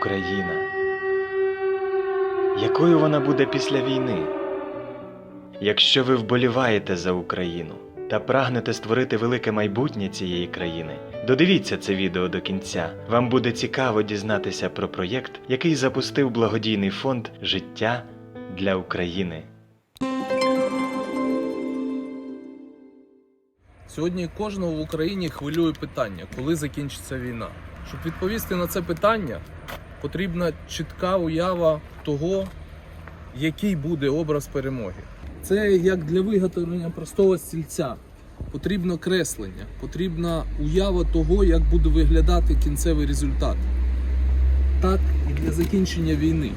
Україна. Якою вона буде після війни? Якщо ви вболіваєте за Україну та прагнете створити велике майбутнє цієї країни, додивіться це відео до кінця. Вам буде цікаво дізнатися про проєкт, який запустив благодійний фонд Життя для України. Сьогодні кожного в Україні хвилює питання, коли закінчиться війна. Щоб відповісти на це питання, потрібна чітка уява того, який буде образ перемоги. Це як для виготовлення простого стільця. Потрібно креслення, потрібна уява того, як буде виглядати кінцевий результат. Так і для закінчення війни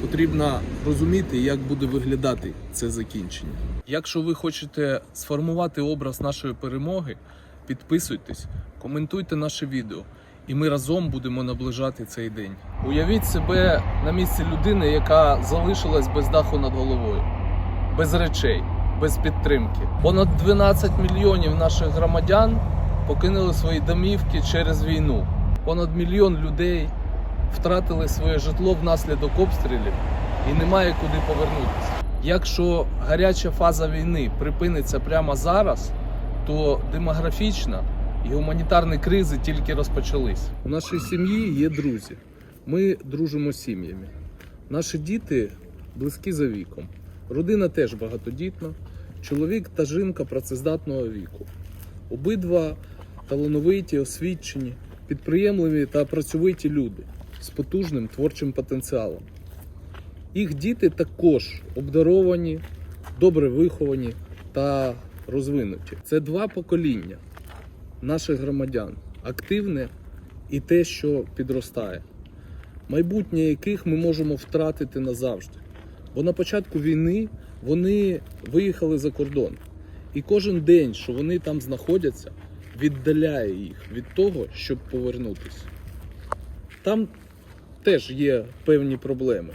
потрібно розуміти, як буде виглядати це закінчення. Якщо ви хочете сформувати образ нашої перемоги, підписуйтесь, коментуйте наше відео, і ми разом будемо наближати цей день. Уявіть себе на місці людини, яка залишилась без даху над головою, без речей, без підтримки. Понад 12 мільйонів наших громадян покинули свої домівки через війну. Понад мільйон людей втратили своє житло внаслідок обстрілів і немає куди повернутися. Якщо гаряча фаза війни припиниться прямо зараз, то демографічна і гуманітарні кризи тільки розпочались. У нашій сім'ї є друзі. Ми дружимо з сім'ями. Наші діти близькі за віком. Родина теж багатодітна. Чоловік та жінка працездатного віку. Обидва талановиті, освічені, підприємливі та працьовиті люди з потужним творчим потенціалом. Їх діти також обдаровані, добре виховані та розвинуті. Це два покоління наших громадян, активне і те, що підростає, майбутнє яких ми можемо втратити назавжди. Бо на початку війни вони виїхали за кордон. І кожен день, що вони там знаходяться, віддаляє їх від того, щоб повернутися. Там теж є певні проблеми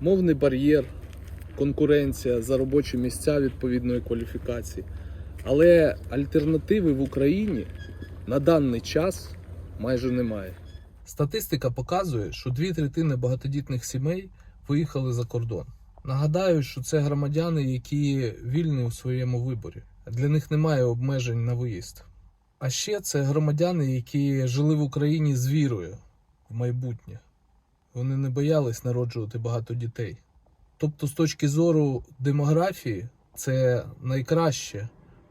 мовний бар'єр, конкуренція за робочі місця відповідної кваліфікації. Але альтернативи в Україні на даний час майже немає. Статистика показує, що дві третини багатодітних сімей виїхали за кордон. Нагадаю, що це громадяни, які вільні у своєму виборі. Для них немає обмежень на виїзд. А ще це громадяни, які жили в Україні з вірою в майбутнє. Вони не боялись народжувати багато дітей. Тобто, з точки зору демографії, це найкраще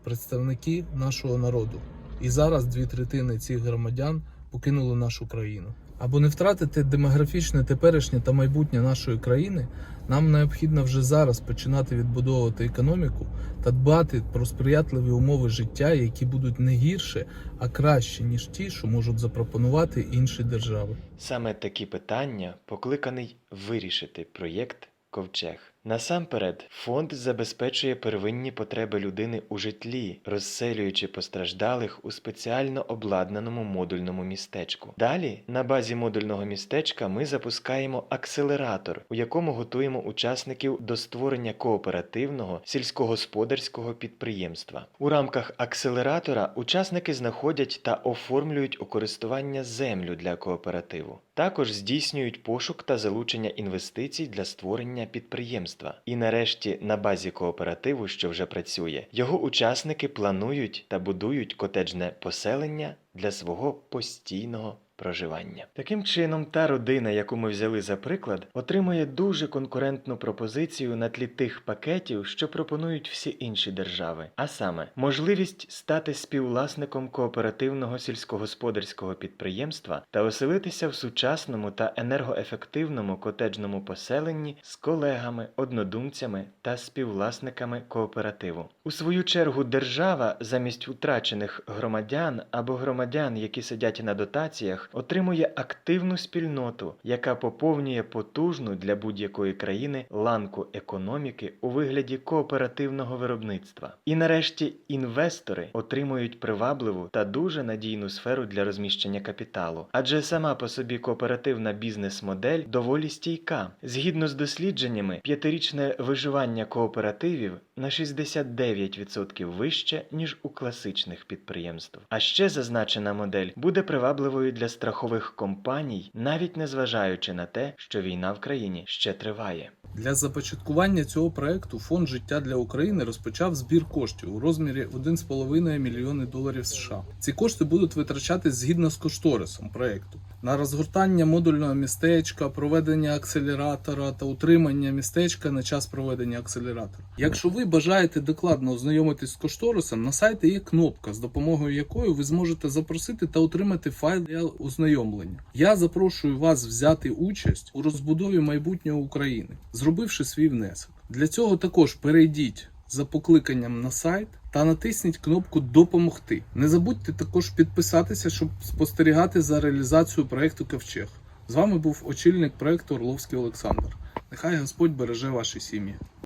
представники нашого народу. І зараз дві третини цих громадян покинули нашу країну. Аби не втратити демографічне теперішнє та майбутнє нашої країни, нам необхідно вже зараз починати відбудовувати економіку та дбати про сприятливі умови життя, які будуть не гірше, а краще, ніж ті, що можуть запропонувати інші держави. Саме такі питання покликаний вирішити проєкт Ковчег. Насамперед, фонд забезпечує первинні потреби людини у житлі, розселюючи постраждалих у спеціально обладнаному модульному містечку. Далі, на базі модульного містечка, ми запускаємо акселератор, у якому готуємо учасників до створення кооперативного сільськогосподарського підприємства. У рамках акселератора учасники знаходять та оформлюють у користування землю для кооперативу. Також здійснюють пошук та залучення інвестицій для створення підприємства. І нарешті, на базі кооперативу, що вже працює, його учасники планують та будують котеджне поселення для свого постійного проживання. Таким чином, та родина, яку ми взяли за приклад, отримує дуже конкурентну пропозицію на тлі тих пакетів, що пропонують всі інші держави, а саме можливість стати співвласником кооперативного сільськогосподарського підприємства та оселитися в сучасному та енергоефективному котеджному поселенні з колегами, однодумцями та співвласниками кооперативу. У свою чергу держава замість втрачених громадян або громадян, які сидять на дотаціях, отримує активну спільноту, яка поповнює потужну для будь-якої країни ланку економіки у вигляді кооперативного виробництва. І нарешті інвестори отримують привабливу та дуже надійну сферу для розміщення капіталу, адже сама по собі кооперативна бізнес-модель доволі стійка. Згідно з дослідженнями, п'ятирічне виживання кооперативів на 69% вище, ніж у класичних підприємств. А ще зазначена модель буде привабливою для страхових компаній, навіть незважаючи на те, що війна в країні ще триває. Для започаткування цього проекту фонд життя для України розпочав збір коштів у розмірі 1,5 мільйони доларів США. Ці кошти будуть витрачатись згідно з кошторисом проекту на розгортання модульного містечка, проведення акселератора та утримання містечка на час проведення акселератора. Якщо ви бажаєте докладно ознайомитись з кошторисом, на сайті є кнопка, з допомогою якої ви зможете запросити та отримати файл для ознайомлення. Я запрошую вас взяти участь у розбудові майбутнього України, зробивши свій внесок. Для цього також перейдіть за покликанням на сайт та натисніть кнопку Допомогти. Не забудьте також підписатися, щоб спостерігати за реалізацією проекту Ковчег. З вами був очільник проекту Орловський Олександр. Нехай Господь береже ваші сім'ї.